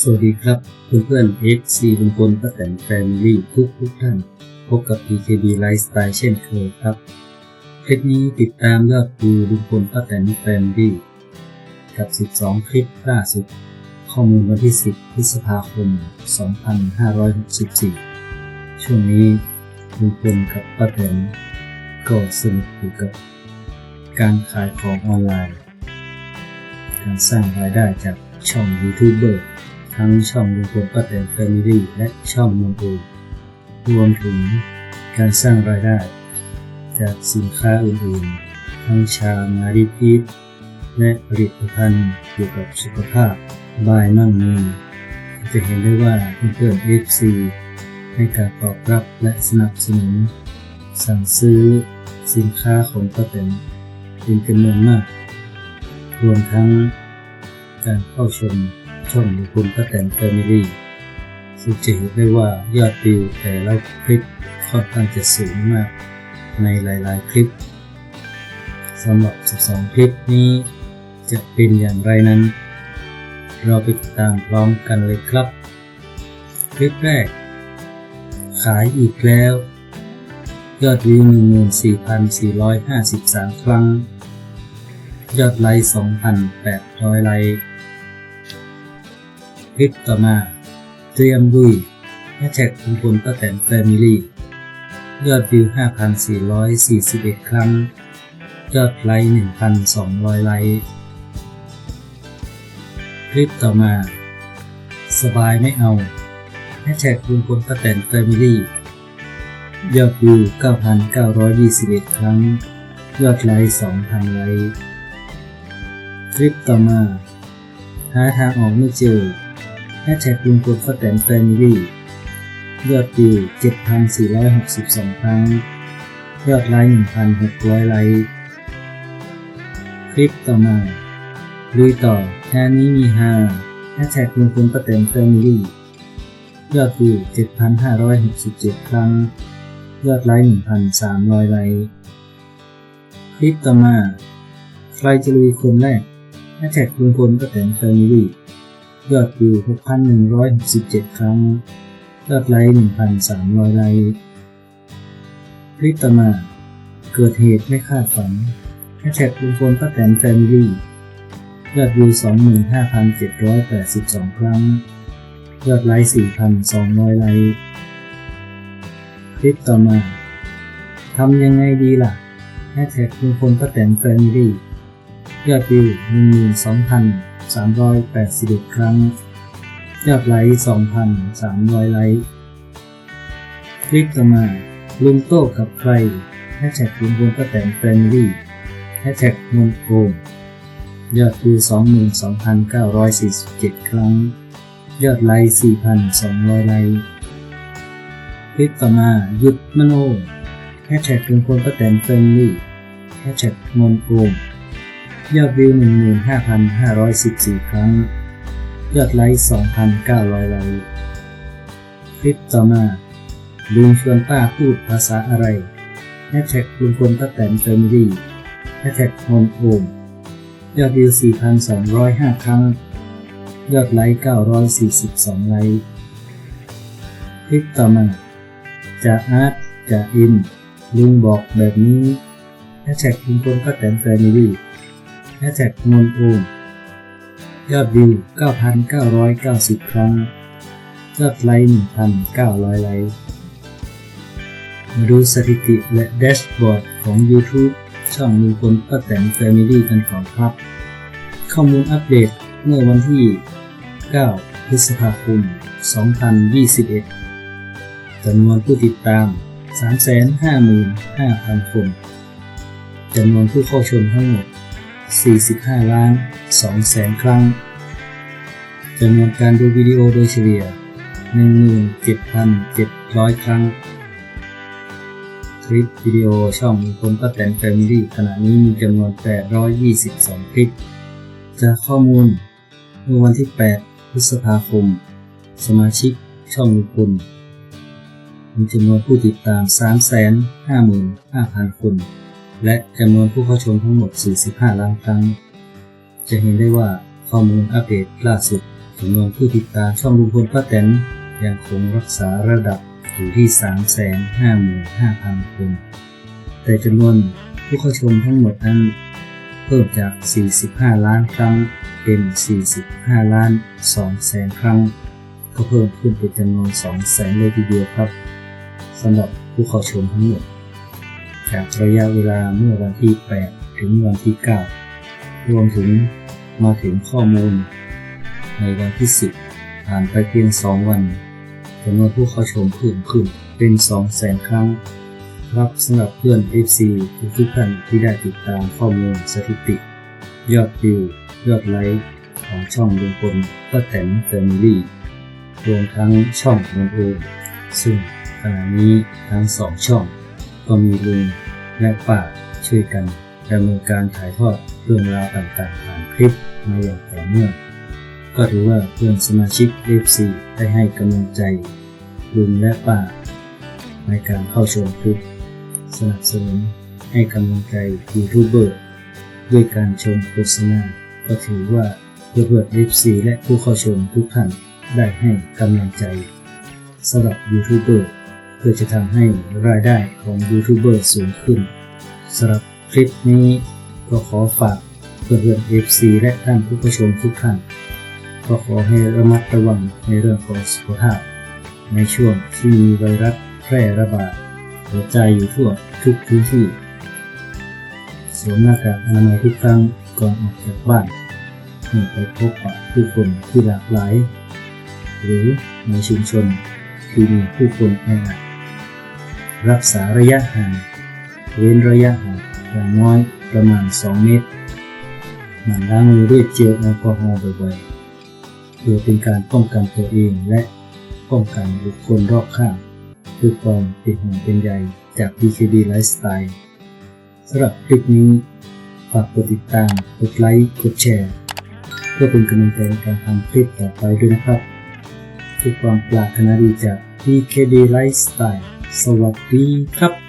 สวัสดีครับเพื่อนๆ FC ลุงพลป้าแตนแฟมิลี่ทุกทุกๆท่าน พบกับ PKB Lifestyle เช่นเคยครับ คลิปนี้ติดตามยอดวิวลุงพลป้าแตนแฟมิลี่กับ 12 คลิปล่าสุด ข้อมูลวันที่ 10 พฤษภาคม 2564 ช่วงนี้ลุงพลกับป้าแตนก็สนุกอยู่กับ การขายของออนไลน์ การสร้างรายได้จากช่องยูทูบเบอร์ ทั้งช่องลุงพลป้าแตนแฟมิลี่และช่องนงอูรวมถึงการสร้างรายได้ จากสินค้าอื่นๆ ทั้งชามาดิพีทและผลิตภัณฑ์เกี่ยวกับสุขภาพบายมั่งมีจะเห็นได้ว่าเพื่อนๆ FC ให้การตอบรับและสนับสนุน สั่งซื้อสินค้าของป้าแตนเป็นจำนวนมาก รวมทั้งการเข้าชม ช่องคุณป้าแตนแฟมิลี่ซึ่งจะเห็นได้ว่ายอดวิวแต่ละคลิปค่อนข้างจะสูงมากในหลาย ๆ คลิปสำหรับ 12 คลิปนี้จะเป็นอย่างไรนั้น เราไปติดตามพร้อมกันเลยครับ คลิปแรก ขายอีกแล้ว ยอดวิว 14,453 ครั้ง ยอดไลค์2,800 ไลค์ คลิปต่อมา เตรียมลุยแฮชแท็กคุณพลป้าแตนแฟมิลี่ยอดวิว 5,441 ครั้ง ยอดไลค์ 1,200 ไลค์ คลิปต่อมา สบายไม่เอาแฮชแท็กคุณพลป้าแตนแฟมิลี่ยอดวิว 9,921 ครั้ง ยอดไลค์ 2,000 ไลค์ คลิปต่อมา หาทางออกไม่เจอ แฮชแท็กลุงพลป้าแตนแฟมิลี่ยอดวิว 7,462 ครั้ง ยอดไลค์ 1,600 ไลค์ คลิปต่อมา ลุยต่องานนี้มีฮาแฮชแท็กลุงพลป้าแตนแฟมิลี่ ยอดวิว 7,567 ครั้ง ยอดไลค์ 1,300 ไลค์ คลิปต่อมา ใครจะลุยคนแรกแฮชแท็กลุงพลป้าแตนแฟมิลี่ ยอดวิว 6,167 ครั้ง ยอดไลค์ 1,300 ไลค์คลิปต่อมาเกิดเหตุไม่คาดฝันแฮชแท็กลุงพลป้าแตนแฟมิลี่ยอดวิว 25,782 ครั้ง ยอดไลค์ 4,200 ไลค์คลิปต่อมาทำยังไงดีล่ะแฮชแท็กลุงพลป้าแตนแฟมิลี่ยอดวิว 381 ครั้ง ยอดไลค์ 2,300 ไลค์ คลิปต่อมา ลุงโต้กับใครแฮชแท็กลุงพลป้าแตนแฟมิลี่แฮชแท็กมนโอมยอดวิว22,947 ครั้ง ยอดไลค์ 4,200 ไลค์คลิปต่อมาหยุดมโนแฮชแท็กลุงพลป้าแตนแฟมิลี่แฮชแท็กมนโอม ยอดวิว 15,514 ครั้ง ยอดไลค์ 2,900 ไลค์ คลิปต่อมาลุงชวนป้าพูดภาษาอะไรแฮชแท็กลุงพลป้าแตนแฟมิลี่แฮชแท็กโฮมโอมยอดวิว 4,205 ครั้ง ยอดไลค์ 942 ไลค์ คลิปต่อมาจากอาร์ตจากอิน ลุงบอกแบบนี้แฮชแท็กลุงพลป้าแตนแฟมิลี่ แฮชแท็กนนอูมยอดวิว 9,990 ครั้ง ยอดไลค์ 1,900 ไลค์ มาดูสถิติและแดชบอร์ดของ YouTube ช่องลุงพลป้าแตนแฟมิลี่กันก่อนครับ ข้อมูลอัปเดตเมื่อวันที่ 9 พฤษภาคม 2021 จำนวนผู้ติดตาม 355,500 คน จำนวนผู้เข้าชมทั้งหมด 45 ล้าน2แสนครั้งจำนวนการดูวิดีโอโดยเฉลี่ย 17,700 ครั้ง คลิปวิดีโอช่องคนป้าแตนแฟมิลี่ขณะนี้มีจำนวน 822 คลิป จากข้อมูลเมื่อวันที่ 8 พฤษภาคม สมาชิกช่องลุงพลมีจำนวนผู้ติดตาม 355,000 คน และจำนวนผู้เข้าชมทั้งหมด 45 ล้านครั้ง จะเห็นได้ว่าข้อมูลอัปเดตล่าสุดจำนวนผู้ติดตามช่องลุงพลป้าแตนยังคงรักษาระดับอยู่ที่ 355,000 คน แต่จำนวนผู้เข้าชมทั้งหมดนั้น เพิ่มจาก 45 ล้านครั้งเป็น 45 ล้าน2แสนครั้ง ก็เพิ่มขึ้นเป็นจำนวน 2 แสนเลยทีเดียวครับสำหรับผู้เข้าชมทั้งหมด จากระยะเวลาเมื่อวันที่ 8 ถึงวันที่ 9 รวมถึงมาถึงข้อมูล ในวันที่ 10 ผ่านไปเพียง 2 วันจำนวนผู้เข้าชมเพิ่มขึ้นเป็น2แสนครั้ง ครับสำหรับเพื่อน FC ทุกทุกๆท่านที่ได้ติดตามข้อมูลสถิติ ยอดวิวยอดไลค์ของช่องลุงพลป้าแตนแฟมิลี่รวมทั้งช่องน้องโอซึ่งขณะนี้ทั้งสองช่องก็มีลุง และป้าช่วยกันดำเนินการถ่ายทอดเรื่องราวต่างๆผ่านคลิปมาอย่างต่อเนื่องก็ถือว่าเพื่อนสมาชิก FC ได้ให้กำลังใจลุงและป้าในการเข้าชมคลิป สนับสนุนให้กำลังใจยูทูบเบอร์ด้วยการชมโฆษณา ก็ถือว่าเพื่อเพื่อ FC และผู้เข้าชมทุกท่านได้ให้กำลังใจสำหรับยูทูบเบอร์ พื่อจะทำให้รายได้ของยูทูบเบอร์สูงขึ้นสำหรับคลิปนี้ก็ขอฝากเพื่อนเพื่อน FC และท่านผู้ชมทุกท่าน ก็ขอให้ระมัดระวังในเรื่องของสุขภาพ ในช่วงที่มีไวรัสแพร่ระบาดกระจายอยู่ทั่วทุกพื้นที่สวมหน้ากากอนามัยทุกครั้งก่อนออกจากบ้านเมื่อไปพบปะผู้คนที่หลากหลาย หรือในชุมชนที่มีผู้คนแออัด รักษาระยะห่างเว้นระยะห่างอย่างน้อยประมาณ 2 เมตรหมั่นล้างมือด้วยเจลแอลกอฮอล์บ่อยๆ เพื่อเป็นการป้องกันตัวเองและป้องกันบุคคลรอบข้างคือความเป็นห่วงเป็นใยจาก BKD Lifestyle สำหรับคลิปนี้ฝากกดติดตาม กดไลค์ กดแชร์ เพื่อเป็นกำลังใจในการทำคลิปต่อไปด้วยนะครับด้วยความปรารถนาดีจาก BKD Lifestyle สวัสดีครับ